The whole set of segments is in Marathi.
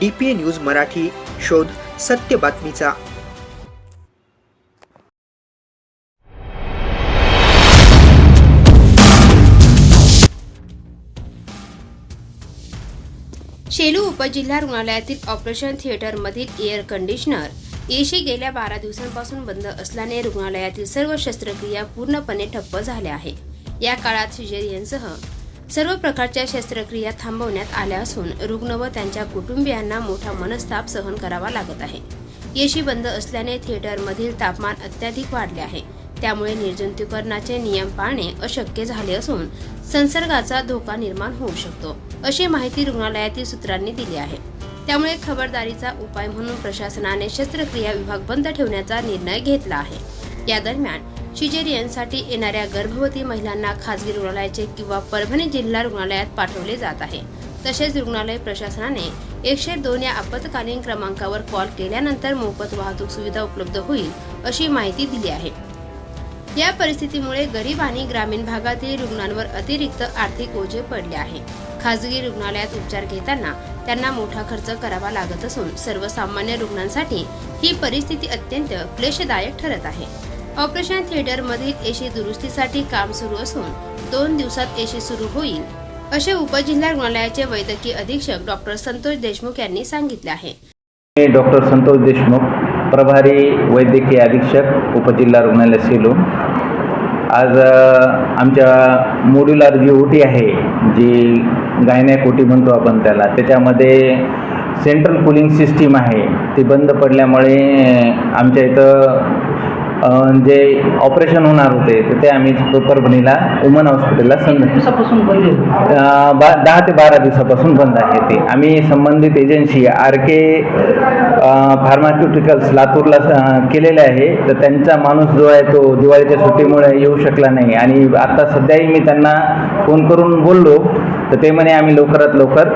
D P A news Marathi शोध सत्य बातमीचा. शेलू उपजिल्हा रुग्णालयातील ऑपरेशन थिएटरमधील एअर कंडिशनर एशी गेल्या बारा दिवसांपासून बंद असल्याने रुग्णालयातील सर्व शस्त्रक्रिया पूर्णपणे ठप्प झाल्या आहे या काळात सिजेरियनसह सर्व प्रकारच्या शस्त्रक्रिया थांबवण्यात आल्या असून रुग्ण व त्यांच्या कुटुंबियांना मोठा मनस्ताप सहन करावा लागत आहे. येशी बंद असल्याने थिएटरमधील तापमान अत्याधिक वाढले आहे. त्यामुळे निर्जंतुकरणाचे नियम पाळणे अशक्य झाले असून संसर्गाचा धोका निर्माण होऊ शकतो अशी माहिती रुग्णालयातील सूत्रांनी दिली आहे. त्यामुळे खबरदारीचा उपाय म्हणून प्रशासनाने शस्त्रक्रिया विभाग बंद ठेवण्याचा निर्णय घेतला आहे. या दरम्यान सिजेरियनसाठी येणाऱ्या गर्भवती महिलांना खासगी रुग्णालयाचे किंवा परभणी जिल्हा रुग्णालयात पाठवले जात आहे. तसेच रुग्णालय प्रशासनाने एकशे दोन या आपत्कालीन क्रमांकावर कॉल केल्यानंतर मोफत वाहतूक सुविधा उपलब्ध होईल अशी माहिती दिली आहे. या परिस्थितीमुळे गरीब आणि ग्रामीण भागातील रुग्णांवर अतिरिक्त आर्थिक ओझे पडले आहे. खासगी रुग्णालयात उपचार घेताना त्यांना मोठा खर्च करावा लागत असून सर्वसामान्य रुग्णांसाठी ही परिस्थिती अत्यंत क्लेशदायक ठरत आहे. ऑपरेशन थिएटरमधील एशी दुरुस्तीसाठी काम सुरू असून दोन दिवसात एशी सुरू होईल असे उपजिल्हा रुग्णालयाचे वैद्यकीय अधीक्षक डॉक्टर संतोष देशमुख यांनी सांगितले आहे. मी डॉक्टर संतोष देशमुख प्रभारी वैद्यकीय अधीक्षक उपजिल्हा रुग्णालय सेलू. आज आमच्या मोड्युलर जी ओटी आहे जी गायन्या ओटी म्हणतो आपण त्याला त्याच्यामध्ये सेंट्रल कूलिंग सिस्टीम आहे ती बंद पडल्यामुळे आमच्या इथं जे ऑपरेशन होणार होते तर ते आम्ही परभणीला वुमन हॉस्पिटलला दिवसापासून बंद बा दहा ते बारा दिवसापासून बंद आहे ते. आम्ही संबंधित एजन्सी आर के फार्मास्युटिकल्स लातूरला केलेले आहे. तर त्यांचा माणूस जो आहे तो दिवाळीच्या सुट्टीमुळे येऊ शकला नाही. आणि आता सध्याही मी त्यांना फोन करून बोललो तर ते म्हणे आम्ही लवकरात लवकर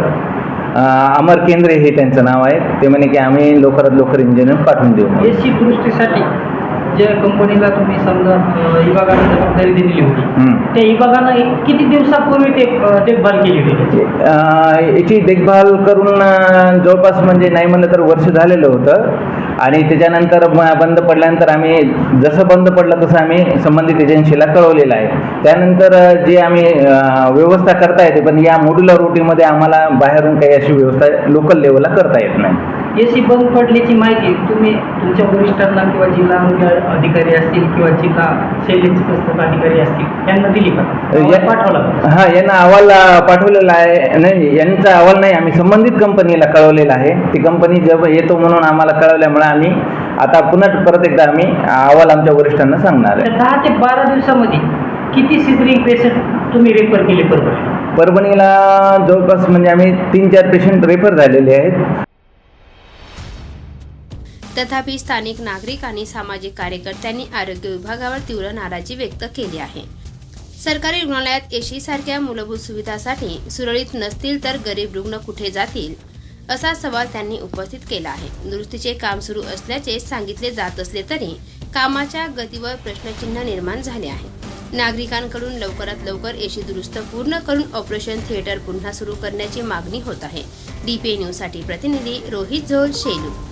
अमर केंद्रे हे त्यांचं नाव आहे. ते म्हणे की आम्ही लवकरात लवकर इंजिनियर पाठवून देऊ. ज्या कंपनीला तुम्ही समजा विभागाने जबाबदारी दिलेली होती. त्या विभागानं किती दिवसापूर्वी ते देखभाल केली होती? याची देखभाल करून जवळपास म्हणजे नाही म्हणलं तर वर्ष झालेलं होतं. आणि त्याच्यानंतर बंद पडल्यानंतर आम्ही जसं बंद पडलं तसं आम्ही संबंधित एजन्सीला कळवलेलं आहे. त्यानंतर जे आम्ही व्यवस्था करता येते पण या मोड्युलर रोटीमध्ये आम्हाला बाहेरून काही अशी व्यवस्था लोकल लेवलला करता येत नाही. एसी बंद पडल्याची माहिती तुम्ही तुमच्या वरिष्ठांना किंवा जिल्हा आरोग्य अधिकारी असतील किंवा जिल्हा शल्य चिकित्सक अधिकारी असतील यांना दिली का? पाठवला? हा यांना अहवाल पाठवलेला आहे. नाही यांचा अहवाल नाही आम्ही संबंधित कंपनीला कळवलेला आहे. ती कंपनी जब येतो म्हणून आम्हाला कळवल्यामुळे आम्ही आता पुन्हा परत एकदा आम्ही अहवाल आमच्या वरिष्ठांना सांगणार आहे. दहा ते बारा दिवसामध्ये किती सिजरिंग पेशंट तुम्ही रेफर केले बरोबर परभणीला जवळपास म्हणजे आम्ही तीन चार पेशंट रेफर झालेले आहेत. तथापि स्थानिक नागरिक आणि सामाजिक कार्यकर्त्यांनी आरोग्य विभागावर तीव्र नाराजी व्यक्त केली आहे. सरकारी रुग्णालयात एशीसारख्या मूलभूत सुविधासाठी सुरळीत नसतील तर गरीब रुग्ण कुठे जातील? असा सवाल त्यांनी उपस्थित केला आहे. दुरुस्तीचे काम सुरू असल्याचे सांगितले जात असले तरी कामाच्या गतीवर प्रश्नचिन्ह निर्माण झाले आहे. नागरिकांकडून लवकरात लवकर एशी दुरुस्त पूर्ण करून ऑपरेशन थिएटर पुन्हा सुरू करण्याची मागणी होत आहे. डीपीए न्यूजसाठी प्रतिनिधी रोहित झोल शेलू.